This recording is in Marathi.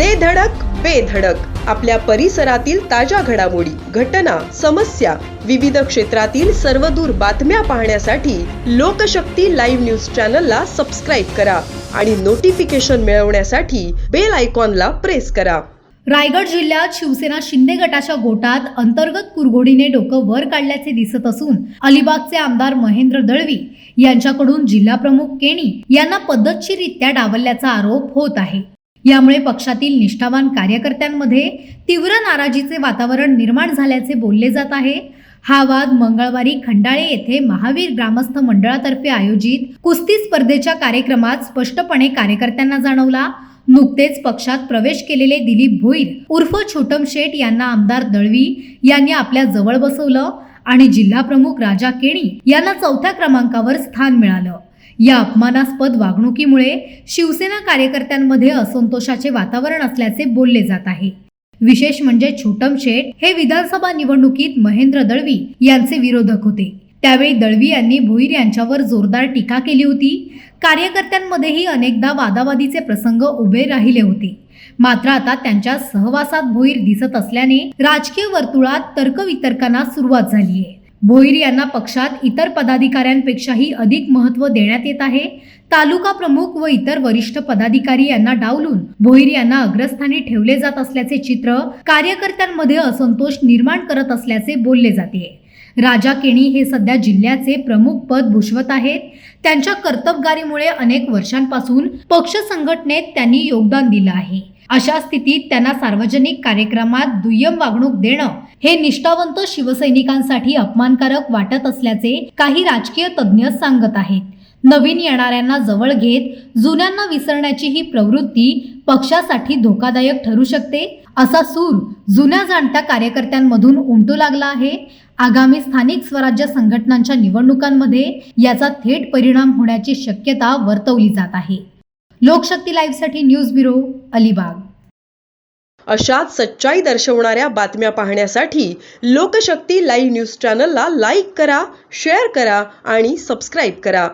दे धडक बेधडक आपल्या परिसरातील ताज्या घडामोडी घटना समस्या विविध क्षेत्रातील सर्वदूर बातम्या पाहण्यासाठी लोकशक्ती लाईव्ह न्यूज चॅनलला सबस्क्राईब करा आणि नोटिफिकेशन मिळवण्यासाठी बेल आयकॉनला प्रेस करा. रायगड जिल्ह्यात शिवसेना शिंदे गटाच्या गोटात अंतर्गत कुरघोडीने डोकं वर काढल्याचे दिसत असून अलिबागचे आमदार महेंद्र दळवी यांच्याकडून जिल्हाप्रमुख केणी यांना पद्धतशीररित्या डावलल्याचा आरोप होत आहे. यामुळे पक्षातील निष्ठावान कार्यकर्त्यांमध्ये तीव्र नाराजीचे वातावरण निर्माण झाल्याचे बोलले जात आहे. हा वाद मंगळवारी खंडाळे येथे महावीर ग्रामस्थ मंडळातर्फे आयोजित कुस्ती स्पर्धेच्या कार्यक्रमात स्पष्टपणे कार्यकर्त्यांना जाणवला. नुकतेच पक्षात प्रवेश केलेले दिलीप भोईर उर्फ छोटम शेठ यांना आमदार दळवी यांनी आपल्या जवळ बसवलं आणि जिल्हा प्रमुख राजा केणी यांना चौथ्या क्रमांकावर स्थान मिळालं. या अपमानास्पद वागणुकीमुळे शिवसेना कार्यकर्त्यांमध्ये असंतोषाचे वातावरण असल्याचे बोलले जात आहे. विशेष म्हणजे छोटम शेठ हे विधानसभा निवडणुकीत महेंद्र दळवी यांचे विरोधक होते. त्यावेळी दळवी यांनी भोईर यांच्यावर जोरदार टीका केली होती. कार्यकर्त्यांमध्येही अनेकदा वादावादीचे प्रसंग उभे राहिले होते. मात्र आता त्यांच्या सहवासात भोईर दिसत असल्याने राजकीय वर्तुळात तर्कवितर्कांना सुरुवात झाली आहे भोईर यांना पक्षात इतर पदाधिकाऱ्यांपेक्षाही अधिक महत्त्व देण्यात येत आहे. तालुका प्रमुख व इतर वरिष्ठ पदाधिकारी यांना डावलून भोईर यांना अग्रस्थानी ठेवले जात असल्याचे चित्र कार्यकर्त्यांमध्ये असंतोष निर्माण करत असल्याचे बोलले जाते. राजा केणी हे सध्या जिल्ह्याचे प्रमुख पद भूषवत आहेत. त्यांच्या कर्तबगारीमुळे अनेक वर्षांपासून पक्ष संघटनेत त्यांनी योगदान दिलं आहे. अशा स्थितीत त्यांना सार्वजनिक कार्यक्रमात दुय्यम वागणूक देणं हे निष्ठावंत शिवसैनिकांसाठी अपमानकारक वाटत असल्याचे काही राजकीय तज्ज्ञ सांगत आहेत. नवीन येणाऱ्यांना जवळ घेत जुन्यांना विसरण्याची ही प्रवृत्ती पक्षासाठी धोकादायक ठरू शकते असा सूर जुन्या जाणत्या कार्यकर्त्यांमधून उमटू लागला आहे. आगामी स्थानिक स्वराज्य संघटनांच्या निवडणुकांमध्ये याचा थेट परिणाम होण्याची शक्यता वर्तवली जात आहे. लोकशक्ती लाईव्हसाठी न्यूज ब्युरो अलिबाग. अशाच सच्चाई दर्शवणाऱ्या बातम्या पाहण्यासाठी लोकशक्ती लाईव्ह न्यूज चॅनलला लाईक करा शेअर करा आणि सबस्क्राईब करा.